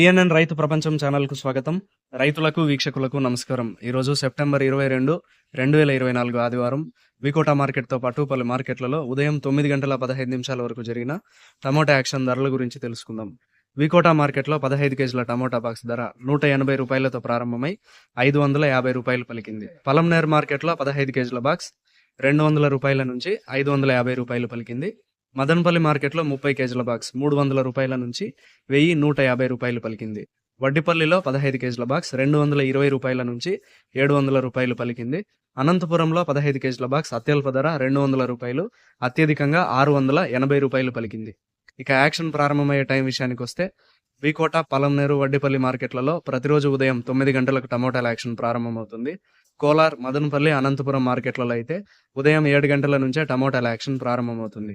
PNN రైతు ప్రపంచం ఛానల్కు స్వాగతం. రైతులకు వీక్షకులకు నమస్కారం. ఈరోజు సెప్టెంబర్ ఇరవై రెండు రెండు వేల ఇరవై నాలుగు ఆదివారం వికోటా మార్కెట్తో పాటు పలు మార్కెట్లలో ఉదయం తొమ్మిది గంటల పదహైదు నిమిషాల వరకు జరిగిన టమోటా యాక్షన్ ధరల గురించి తెలుసుకుందాం. వికోటా మార్కెట్లో పదహైదు కేజీల టమోటా బాక్స్ ధర నూట ఎనభై రూపాయలతో ప్రారంభమై ఐదు వందల యాభై రూపాయలు పలికింది. పలంనేర్ మార్కెట్లో పదహైదు కేజీల బాక్స్ రెండు వందల రూపాయల నుంచి ఐదు వందల యాభై రూపాయలు పలికింది. మదనపల్లి మార్కెట్లో ముప్పై కేజీల బాక్స్ మూడు వందల రూపాయల నుంచి వెయ్యి నూట యాభై రూపాయలు పలికింది. వడ్డిపల్లిలో పదహైదు కేజీల బాక్స్ రెండు వందల ఇరవై రూపాయల నుంచి ఏడు వందల రూపాయలు పలికింది. అనంతపురంలో పదహైదు కేజీల బాక్స్ అత్యల్ప ధర రెండు వందల రూపాయలు అత్యధికంగా ఆరు వందల ఎనభై రూపాయలు పలికింది. ఇక యాక్షన్ ప్రారంభమయ్యే టైం విషయానికి వస్తే వికోట పలంనేరు వడ్డిపల్లి మార్కెట్లలో ప్రతిరోజు ఉదయం తొమ్మిది గంటలకు టమోటాల యాక్షన్ ప్రారంభమవుతుంది. కోలార్ మదనపల్లి అనంతపురం మార్కెట్లలో అయితే ఉదయం ఏడు గంటల నుంచే టమోటాల యాక్షన్ ప్రారంభమవుతుంది.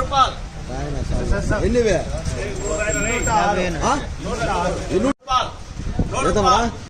రూపాయలు ఎన్ని నూట రూపాయలు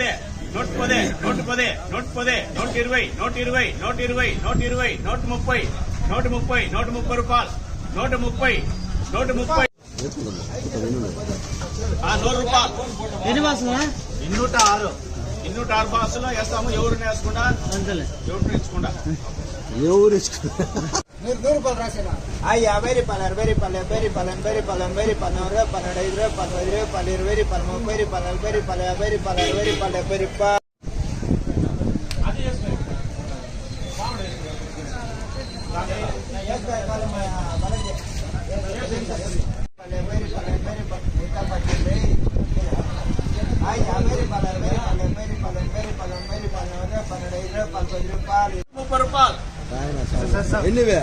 పదే నూట పదే నూట పదే నూట పదే నూట ఇరవై నూట ఇరవై నూట ఇరవై నూట ఇరవై నూట ముప్పై నూట ముప్పై నూట ముప్పై రూపాయలు నూట ముప్పై నూట ముప్పై ఆ నూరు రూపాయలు. ఎన్ని ఇన్నూట ఆరు. ఇన్నూట ఆరు బాసులో వేస్తాము ఎవరిని వేసుకుంటా ఎవరిని ఇచ్చుకుంటా ఎవరు ఆ యాభై రూపాయలు అరవై రూపాయలు డెబ్బై రూపాయలు ఎనభై రూపాయలు ఎనభై రూపాయలు నూరు పన్నెండు ఐదు రూపాయలు పది రూపాయలు ఇరవై రూపాయలు ముప్పై రూపాయలు నలభై రూపాయలు యాభై రూపాయలు అరవై రూపాయలు డెబ్బై రూపాయలు. ان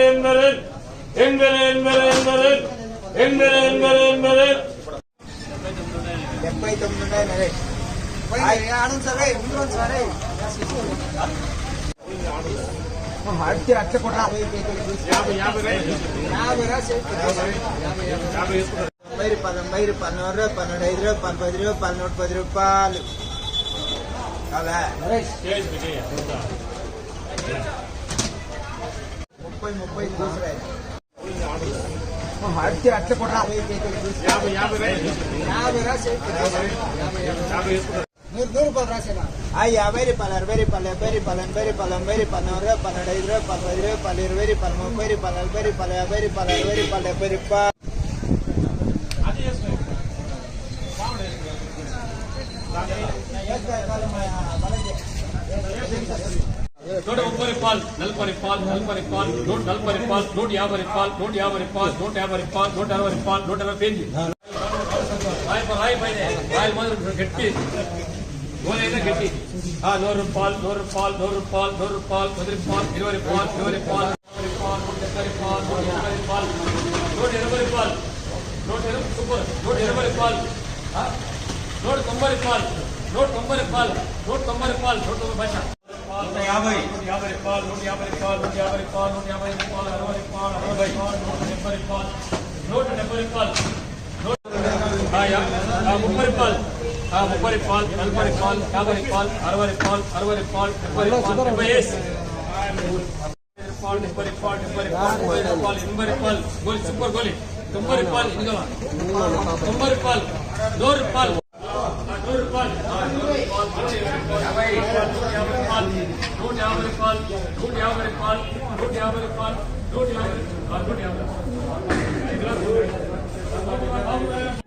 என்பது என்பது என்பது என்பது என்பது என்பது డెబ్బై తొమ్మిది ఉన్నాయి మరి ఆనంద్ సరే ముందు సరే అడిగి అచ్చ కూడా యాభై రూపాయలు తొంభై రూపాయలు పన్నెండు రూపాయలు పన్నెండు ఐదు రూపాయలు పది రూపాయలు నూట పది రూపాయలు ముప్పై ముప్పై కూసురాయి అట్టి అట్ట కూడా యాభై రాసి ఆ యాభై రూపాయలు అరవై రూపాయలు డెబ్బై రూపాయలు ఎనభై రూపాయలు ఎనభై రూపాయలు నూరు రూపాయలు పన్నెండు ఐదు రూపాయలు పది రూపాయలు ఇరవై రూపాయలు ముప్పై రూపాయలు నలభై రూపాయలు యాభై రూపాయలు అరవై రూపాయలు డెబ్బై రూపాయలు నూట ముప్పై రూపాయలు నలభై రూపాయలు నలభై రూపాయలు నూట నలభై రూపాయలు నూట యాభై రూపాయలు నూట యాభై రూపాయలు నూట యాభై రూపాయలు నూట అరవై రూపాయలు నూట అరవై పేజీ రాయి రాయి పైన రాయి మాత్రం గట్టి గోలైనా గట్టి ఆ నూరు రూపాయలు నూరు రూపాయలు నూరు రూపాయలు నూరు రూపాయలు పది రూపాయలు ఇరవై రూపాయలు ఇరవై రూపాయలు ముప్పై రూపాయలు నూట డెబ్బై రూపాయలు నూట ఎనభై రూపాయలు నూట ఎనభై రూపాయలు తొంభై రూపాయలు నూట తొంభై రూపాయలు నూట తొంభై రూపాయలు నూట తొంభై పైసా నూట యాభై నూట యాభై రూపాయలు నూట యాభై రూపాయలు నూట యాభై రూపాయలు నూట యాభై రూపాయలు అరవై రూపాయలు అరవై రూపాయలు నూట డెబ్బై రూపాయలు నూట డెబ్బై రూపాయలు ఆ, యా- ఆ, ముప్పై రూపాయలు ఆ, ముప్పై రూపాయలు నలభై రూపాయలు యాభై రూపాయలు అరవై రూపాయలు అరవై రూపాయలు డెబ్బై రూపాయలు డెబ్బై వేసి రూపాయలు డెబ్బై రూపాయలు డెబ్బై రూపాయలు ముప్పై రూపాయలు ఎనభై రూపాయలు గోలి సూపర్ గోలి తొంభై రూపాయలు ఇంకా తొంభై రూపాయలు నూరు రూపాయలు